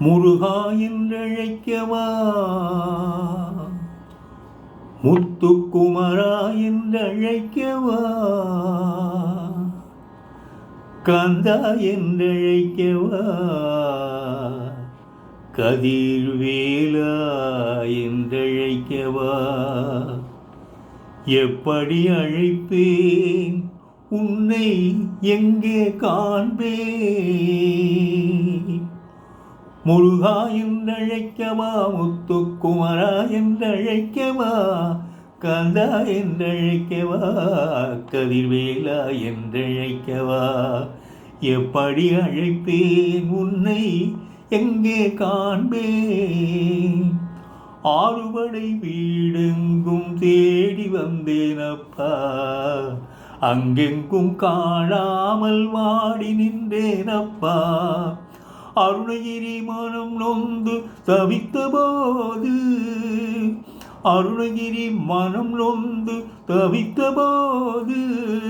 முருகா என்றழைக்கவா? முத்துக்குமரா என்றழைக்கவா? கந்தா என்றழைக்கவா? கதிர்வேலா என்றழைக்கவா? எப்படி அழைப்பேன்? உன்னை எங்கே காண்பேன்? முருகா என்றழைக்கவா முத்துக்குமரா என்றழைக்கவா கந்தா என்றழைக்கவா கதிர்வேலா என்றழைக்கவா? எப்படி அழைப்பேன் உன்னை எங்கே காண்பேன்? ஆறுபடை வீடெங்கும் தேடி வந்தேன் அப்பா. அங்கெங்கும் காணாமல் வாடி நின்றேனப்பா அருணகிரி மனம் நொந்து தவித்தபோது. அருணகிரி மனம் நொந்து தவித்தபோது.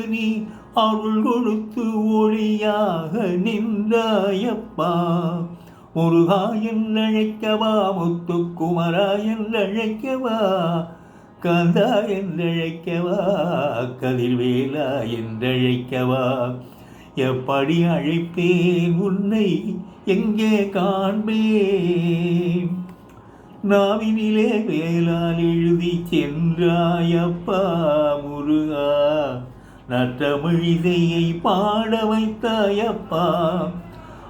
நீ அருள் கொடுத்து ஒளியாக நின்றாயப்பா. முருகா என்றழைக்கவா முத்துக்குமரா என்றழைக்கவா. கந்தா என்றழைக்கவா கதிர்வேலா என்றழைக்கவா. எப்படி அழைப்பேன் உன்னை? எங்கே காண்பேன்? நாவினிலே வேளால் எழுதி சென்றாயப்பா முருகா. நற்றமிழிசையை பாட வைத்தாயப்பா.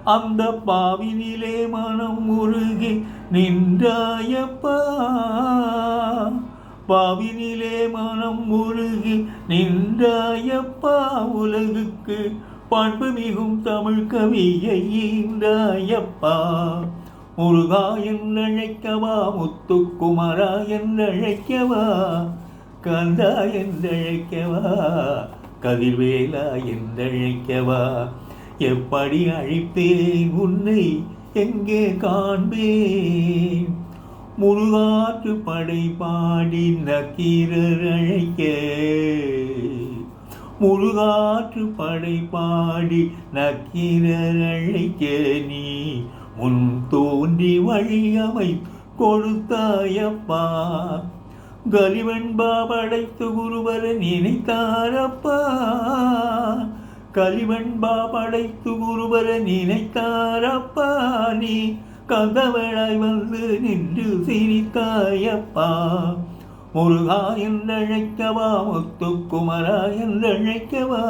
அந்த பாவினிலே மனம் முருகி நின்றாயப்பா. பாவினிலே மனம் முருகி நின்றாயப்பா. உலகுக்கு பண்பு மிகும் தமிழ் கவியை ஈந்தாயப்பா முருகா என்றழைக்கவா முத்துக்குமரா என்றழைக்கவா கந்தா என்றழைக்கவா கதிர்வேலா என்றழைக்கவா. எப்படி அழைப்பேன் உன்னை எங்கே காண்பேன்? முருகாற்று படை பாடி நக்கீரர் அழைக்க. முழுகாற்று படை பாடி நக்கீரழைக்க நீ முன் தோன்றி வழியமை கொடுத்தாயப்பா. கலிவன்பா படைத்து குருவர நினைத்தாரப்பா. கலிவன்பா படைத்து குருவர நினைத்தாரப்பா. நீ கதவழாய் வந்து நின்று சிரித்தாயப்பா. முருகா என்றழைக்கவா முத்துக்குமரா என்றழைக்கவா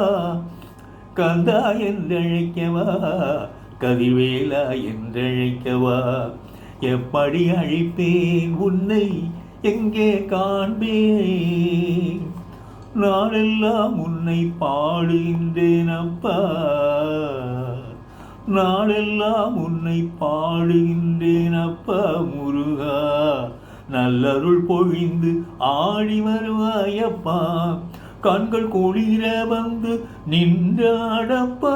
கந்தா என்றழைக்கவா கதிவேலா என்றழைக்கவா எப்படி அழிப்பேன் உன்னை எங்கே காண்பேன்? நாளெல்லாம் உன்னை பாடுகின்றேன் அப்பா நாளெல்லாம் உன்னை பாடுகின்றேன் அப்பா முருகா. நல்லருள் பொழிந்து ஆடி வருவாயப்பா. கண்கள் குளிர வந்து நின்றாடப்பா.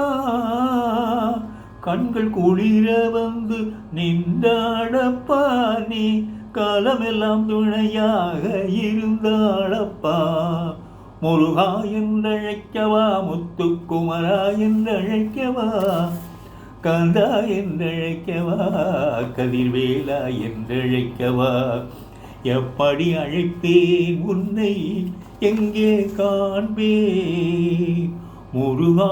கண்கள் குளிர வந்து நின்றாடப்பா. நீ காலமெல்லாம் துணையாக இருந்தாளப்பா. முருகா என்றழைக்கவா முத்துக்குமரா என்றழைக்கவா. கந்தா என்றழைக்கவா கதிர்வேலா என்றழைக்கவா? எப்படி அழைப்பேன் உன்னை எங்கே காண்பே முருகா?